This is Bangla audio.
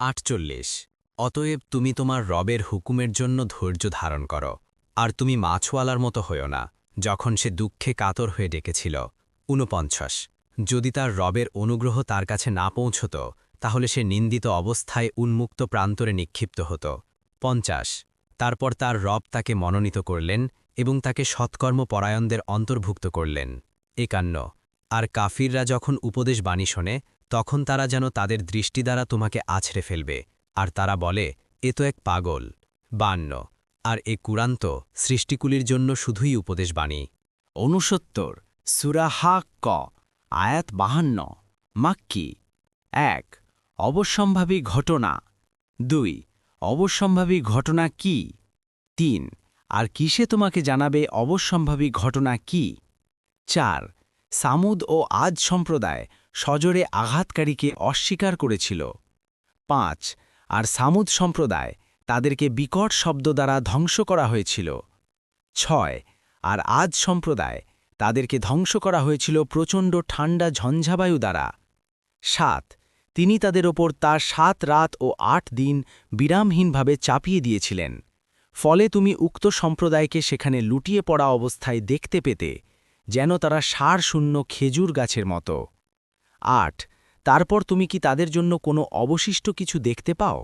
আটচল্লিশ। অতএব তুমি তোমার রবের হুকুমের জন্য ধৈর্য ধারণ করো, আর তুমি মাছওয়ালার মতো হইও না, যখন সে দুঃখে কাতর হয়ে ডেকেছিল। ঊনপঞ্চাশ। যদি তার রবের অনুগ্রহ তার কাছে না পৌঁছত, তাহলে সে নিন্দিত অবস্থায় উন্মুক্ত প্রান্তরে নিক্ষিপ্ত হতো। পঞ্চাশ। তারপর তার রব তাকে মনোনীত করলেন এবং তাকে সৎকর্ম পরায়ণদের অন্তর্ভুক্ত করলেন। একান্ন। আর কাফিররা যখন উপদেশ বাণী শোনে তখন তারা যেন তাদের দৃষ্টি দ্বারা তোমাকে আছড়ে ফেলবে। আর তারা বলে, এ তো এক পাগল, বান্ন, আর এ কুরান্ত সৃষ্টিকুলির জন্য শুধুই উপদেশ বাণী। অনুসত্তর সুরাহা ক আয়াত বাহান্ন, মাক্কি। এক, অবশ্যম্ভাবী ঘটনা। দুই, অবশ্যম্ভাবী ঘটনা কি? তিন, আর কিসে তোমাকে জানাবে অবশ্যম্ভাবী ঘটনা কি? চার, সামুদ ও আজ সম্প্রদায় সজোরে আঘাতকারীকে অস্বীকার করেছিল। পাঁচ, আর সামুদ সম্প্রদায় তাদেরকে বিকট শব্দ দ্বারা ধ্বংস করা হয়েছিল। ছয়, আর আজ সম্প্রদায় তাদেরকে ধ্বংস করা হয়েছিল প্রচণ্ড ঠান্ডা ঝঞ্ঝাবায়ু দ্বারা। সাত, তিনি তাদের ওপর তার সাত রাত ও আট দিন বিরামহীনভাবে চাপিয়ে দিয়েছিলেন। ফলে তুমি উক্ত সম্প্রদায়কে সেখানে লুটিয়ে পড়া অবস্থায় দেখতে পেতে, যেন তারা সার শূন্য খেজুর গাছের মতো। আট। তারপর তুমি কি তাদের জন্য কোনো অবশিষ্ট কিছু দেখতে পাও?